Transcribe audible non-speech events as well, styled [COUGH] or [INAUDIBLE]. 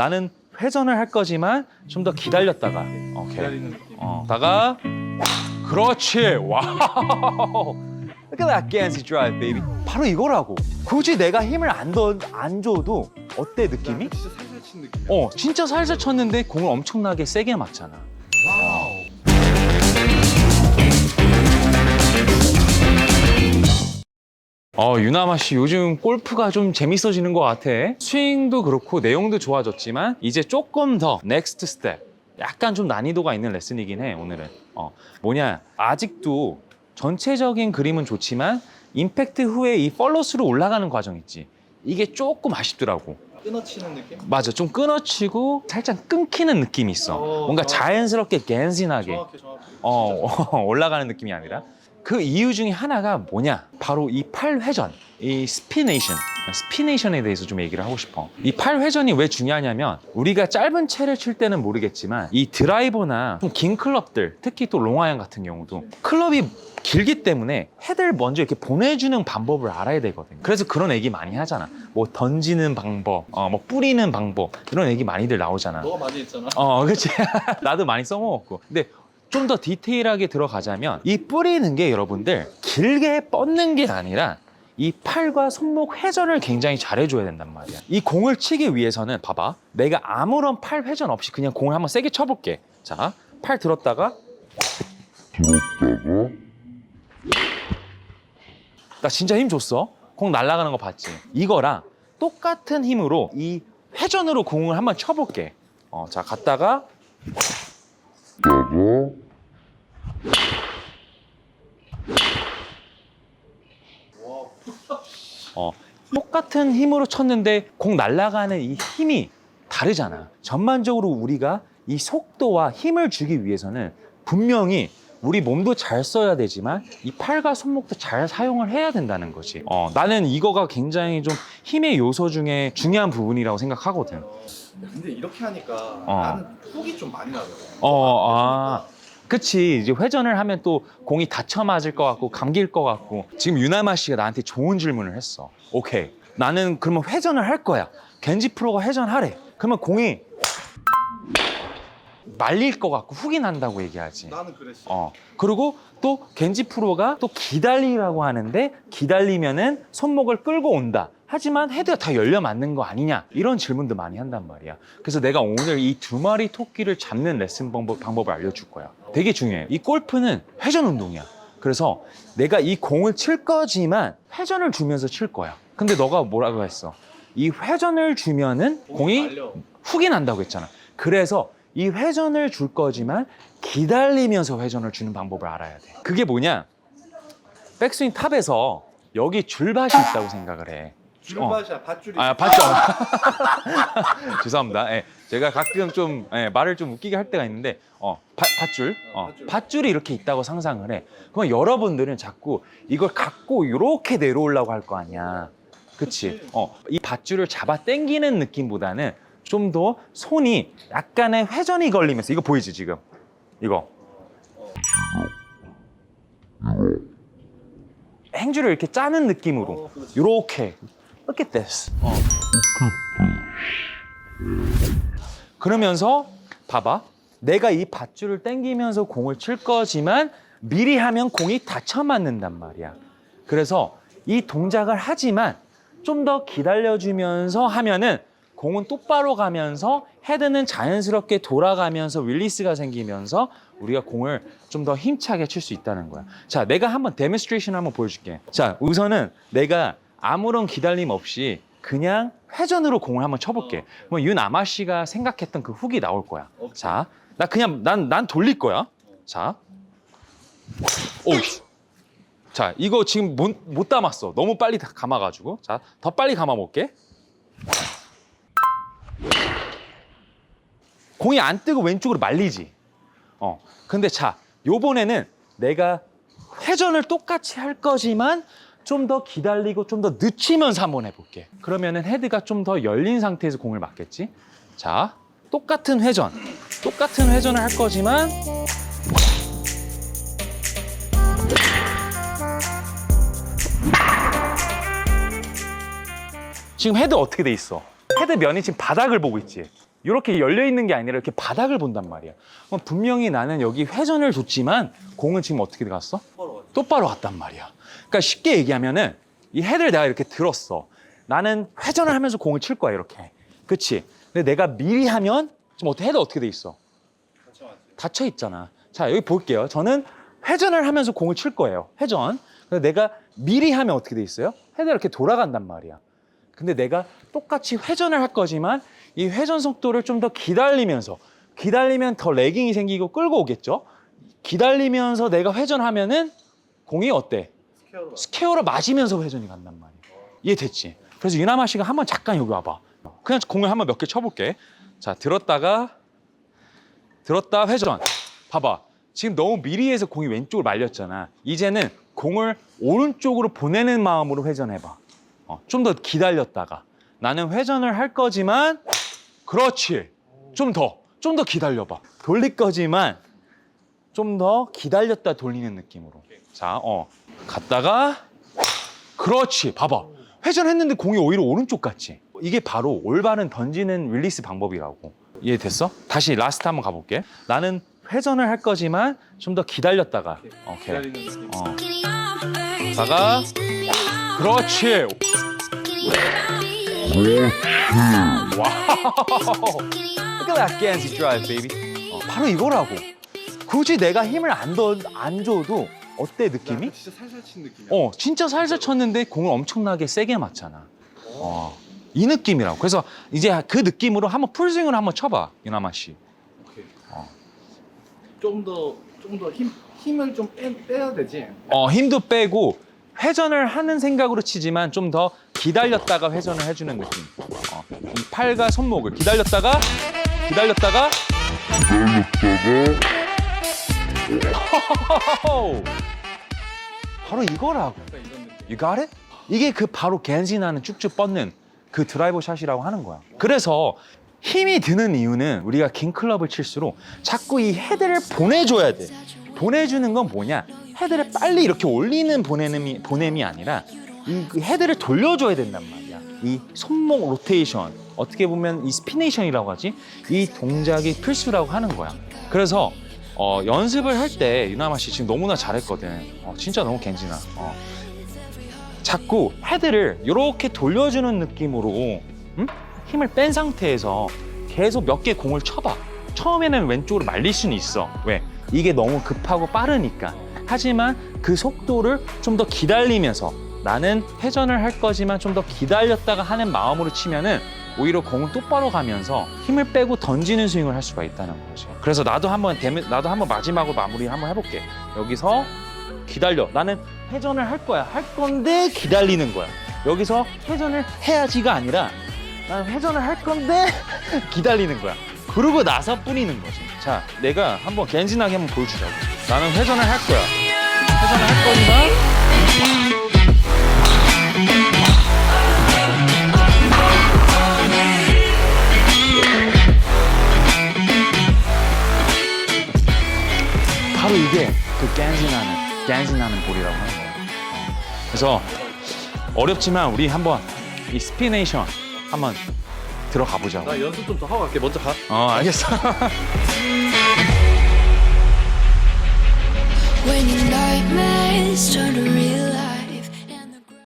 나는 회전을 할 거지만 좀 더 기다렸다가 오케이. 기다리는 느낌. 어, 다가 그렇지. 와우. Look at that Gansey drive, baby. 바로 이거라고. 굳이 내가 힘을 안, 더, 안 줘도 어때 느낌이? 진짜 살살 친 느낌. 어, 진짜 살살 쳤는데 공을 엄청나게 세게 맞잖아. 어, 유나마 씨 요즘 골프가 좀 재밌어지는 것 같아. 스윙도 그렇고 내용도 좋아졌지만 이제 조금 더 넥스트 스텝. 약간 좀 난이도가 있는 레슨이긴 해, 오늘은. 어, 뭐냐, 아직도 전체적인 그림은 좋지만 임팩트 후에 이 팔로스로 올라가는 과정 있지. 이게 조금 아쉽더라고. 끊어치는 느낌? 맞아, 좀 끊어치고 살짝 끊기는 느낌이 있어. 어, 뭔가 정확- 자연스럽게 갠신하게 정확해 정확해. 어, [LAUGHS] 올라가는 느낌이 아니라 그 이유 중에 하나가 뭐냐? 바로 이 팔 회전, 이 스피네이션. 스피네이션에 대해서 좀 얘기를 하고 싶어. 이 팔 회전이 왜 중요하냐면 우리가 짧은 채를 칠 때는 모르겠지만 이 드라이버나 좀 긴 클럽들, 특히 또 롱아이언 같은 경우도 클럽이 길기 때문에 헤드를 먼저 이렇게 보내주는 방법을 알아야 되거든. 그래서 그런 얘기 많이 하잖아. 뭐 던지는 방법, 어, 뭐 뿌리는 방법 이런 얘기 많이들 나오잖아. 너가 많이 했잖아. 어, 그치. [LAUGHS] 나도 많이 써먹었고. 근데 좀 더 디테일하게 들어가자면 이 뿌리는 게 여러분들 길게 뻗는 게 아니라 이 팔과 손목 회전을 굉장히 잘 해줘야 된단 말이야. 이 공을 치기 위해서는 봐봐. 내가 아무런 팔 회전 없이 그냥 공을 한번 세게 쳐볼게. 자, 팔 들었다가 나 진짜 힘 줬어. 공 날아가는 거 봤지? 이거랑 똑같은 힘으로 이 회전으로 공을 한번 쳐볼게. 어, 자, 갔다가 어, 똑같은 힘으로 쳤는데 공 날아가는 이 힘이 다르잖아. 전반적으로 우리가 이 속도와 힘을 주기 위해서는 분명히 우리 몸도 잘 써야 되지만 이 팔과 손목도 잘 사용을 해야 된다는 거지. 어, 나는 이거가 굉장히 좀 힘의 요소 중에 중요한 부분이라고 생각하거든. 야, 근데 이렇게 하니까 어. 나는 훅이 좀 많이 나더라고. 어, 아. 그치. 이제 회전을 하면 또 공이 다쳐 맞을 것 같고, 감길 것 같고. 지금 유나마 씨가 나한테 좋은 질문을 했어. 오케이. 나는 그러면 회전을 할 거야. 겐지 프로가 회전하래. 그러면 공이 말릴 것 같고, 훅이 난다고 얘기하지. 나는 그랬어. 어. 그리고 또 겐지 프로가 또 기다리라고 하는데 기다리면은 손목을 끌고 온다. 하지만 헤드가 다 열려 맞는 거 아니냐? 이런 질문도 많이 한단 말이야. 그래서 내가 오늘 이 두 마리 토끼를 잡는 레슨 방법, 방법을 알려줄 거야. 되게 중요해. 이 골프는 회전 운동이야. 그래서 내가 이 공을 칠 거지만 회전을 주면서 칠 거야. 근데 너가 뭐라고 했어? 이 회전을 주면은 공이. 훅이 난다고 했잖아. 그래서 이 회전을 줄 거지만 기다리면서 회전을 주는 방법을 알아야 돼. 그게 뭐냐? 백스윙 탑에서 여기 줄밭이 있다고 생각을 해. 줄밭이야, 밧줄이. 아, 봤죠? [LAUGHS] 죄송합니다. 예, 제가 가끔 좀 예, 말을 좀 웃기게 할 때가 있는데 어, 바- 밧줄, 어, 어, 밧줄. 밧줄이 이렇게 있다고 상상을 해. 그럼 여러분들은 자꾸 이걸 갖고 이렇게 내려오려고 할 거 아니야. 그치? 그치. 어, 이 밧줄을 잡아 당기는 느낌보다는 좀 더 손이 약간의 회전이 걸리면서 이거 보이지 지금? 이거 행주를 이렇게 짜는 느낌으로 어, 그렇지. 요렇게 Look at this. 어. 그러면서 봐봐. 내가 이 밧줄을 당기면서 공을 칠 거지만 미리 하면 공이 다쳐 맞는단 말이야. 그래서 이 동작을 하지만 좀 더 기다려주면서 하면은 공은 똑바로 가면서 헤드는 자연스럽게 돌아가면서 릴리스가 생기면서 우리가 공을 좀 더 힘차게 칠 수 있다는 거야. 자, 내가 한번 데monstration 한번 보여줄게. 자, 우선은 내가 아무런 기다림 없이 그냥 회전으로 공을 한번 쳐볼게. 그럼 윤아마 씨가 생각했던 그 훅이 나올 거야. 자, 나 그냥 난 난 돌릴 거야. 자, 오, 자 이거 지금 못, 못 담았어. 너무 빨리 다 감아가지고. 자, 더 빨리 감아볼게. 공이 안 뜨고 왼쪽으로 말리지. 어, 근데 자, 요번에는 내가 회전을 똑같이 할 거지만 좀 더 기다리고 좀 더 늦추면서 한번 해볼게. 그러면은 헤드가 좀 더 열린 상태에서 공을 맞겠지? 자, 똑같은 회전. 똑같은 회전을 할 거지만 지금 헤드 어떻게 돼 있어? 헤드 면이 지금 바닥을 보고 있지. 이렇게 열려 있는 게 아니라 이렇게 바닥을 본단 말이야. 분명히 나는 여기 회전을 뒀지만 공은 지금 어떻게 갔어? 똑바로 똑바로 왔단 말이야. 그러니까 쉽게 얘기하면은 이 헤드를 내가 이렇게 들었어. 나는 회전을 하면서 공을 칠 거야 이렇게. 그치? 근데 내가 미리 하면 지금 어떻게 헤드 어떻게 돼 있어? 닫혀 있잖아. 자 여기 볼게요. 저는 회전을 하면서 공을 칠 거예요. 회전. 근데 내가 미리 하면 어떻게 돼 있어요? 헤드가 이렇게 돌아간단 말이야. 근데 내가 똑같이 회전을 할 거지만 이 회전 속도를 좀 더 기다리면서 기다리면 더 레깅이 생기고 끌고 오겠죠. 기다리면서 내가 회전하면은 공이 어때? 스퀘어로 맞으면서 회전이 간단 말이야. 이해됐지? 그래서 유나마 씨가 한번 잠깐 여기 와봐. 그냥 공을 한번 몇 개 쳐볼게. 자, 들었다가 들었다 회전. 봐봐. 지금 너무 미리 해서 공이 왼쪽으로 말렸잖아. 이제는 공을 오른쪽으로 보내는 마음으로 회전해봐. 어, 좀 더 기다렸다가. 나는 회전을 할 거지만, 그렇지. 좀 더, 좀 더 기다려봐. 돌릴 거지만, 좀 더 기다렸다 돌리는 느낌으로. 자, 어. 갔다가, 그렇지. 봐봐. 회전했는데 공이 오히려 오른쪽 같지? 이게 바로 올바른 던지는 릴리스 방법이라고. 이해됐어? 다시 라스트 한번 가볼게. 나는 회전을 할 거지만 좀 더 기다렸다가. 오케이. 느낌. 어. 다가 그렇지. 와우. Look at that Gansey drive, baby. 어, 바로 이거라고. 굳이 내가 힘을 안, 더, 안 줘도 어때 느낌이? 진짜 살살 친 느낌이야. 어, 진짜 살살 쳤는데 공을 엄청나게 세게 맞잖아. 어, 이 느낌이라고. 그래서 이제 그 느낌으로 한번 풀스윙을 한번 쳐봐, 유나마 씨. 오케이. 어. 좀더 좀더힘 힘을 좀 빼, 빼야 되지. 어, 힘도 빼고 회전을 하는 생각으로 치지만 좀 더 기다렸다가 회전을 해주는 느낌. 어, 이 팔과 손목을 기다렸다가 기다렸다가 기다렸다가 [LAUGHS] 바로 이거라고. You got it? 이게 그 바로 겐지 나는 쭉쭉 뻗는 그 드라이버 샷이라고 하는 거야. 그래서 힘이 드는 이유는 우리가 긴 클럽을 칠수록 자꾸 이 헤드를 보내줘야 돼. 보내주는 건 뭐냐? 헤드를 빨리 이렇게 올리는 보내음이, 보냄이 아니라 이그 헤드를 돌려줘야 된단 말이야. 이 손목 로테이션, 어떻게 보면 이 스피네이션이라고 하지? 이 동작이 필수라고 하는 거야. 그래서 어, 연습을 할 때 유나마 씨 지금 너무나 잘했거든. 어, 진짜 너무 겐지나. 어. 자꾸 헤드를 이렇게 돌려주는 느낌으로 음? 힘을 뺀 상태에서 계속 몇 개 공을 쳐봐. 처음에는 왼쪽으로 말릴 수는 있어. 왜? 이게 너무 급하고 빠르니까. 하지만 그 속도를 좀 더 기다리면서 나는 회전을 할 거지만 좀 더 기다렸다가 하는 마음으로 치면은 오히려 공은 똑바로 가면서 힘을 빼고 던지는 스윙을 할 수가 있다는 거지. 그래서 나도 한번 대면- 나도 한번 마지막으로 마무리 한번 해볼게. 여기서 기다려. 나는 회전을 할 거야. 할 건데 기다리는 거야. 여기서 회전을 해야지가 아니라 나는 회전을 할 건데 [LAUGHS] 기다리는 거야. 그러고 나서 뿌리는 거지. 자, 내가 한번 겐진하게 한번 보여주자고. 나는 회전을 할 거야. 회전을 할 거지만 겐진하는 볼이라고 하는. 어. 그래서 어렵지만 우리 한번 이 스피네이션 한번 들어가 보자고. 나 연습 좀 더 하고 갈게. 먼저 가. 어, 알겠어. [LAUGHS] When your nightmares turn to real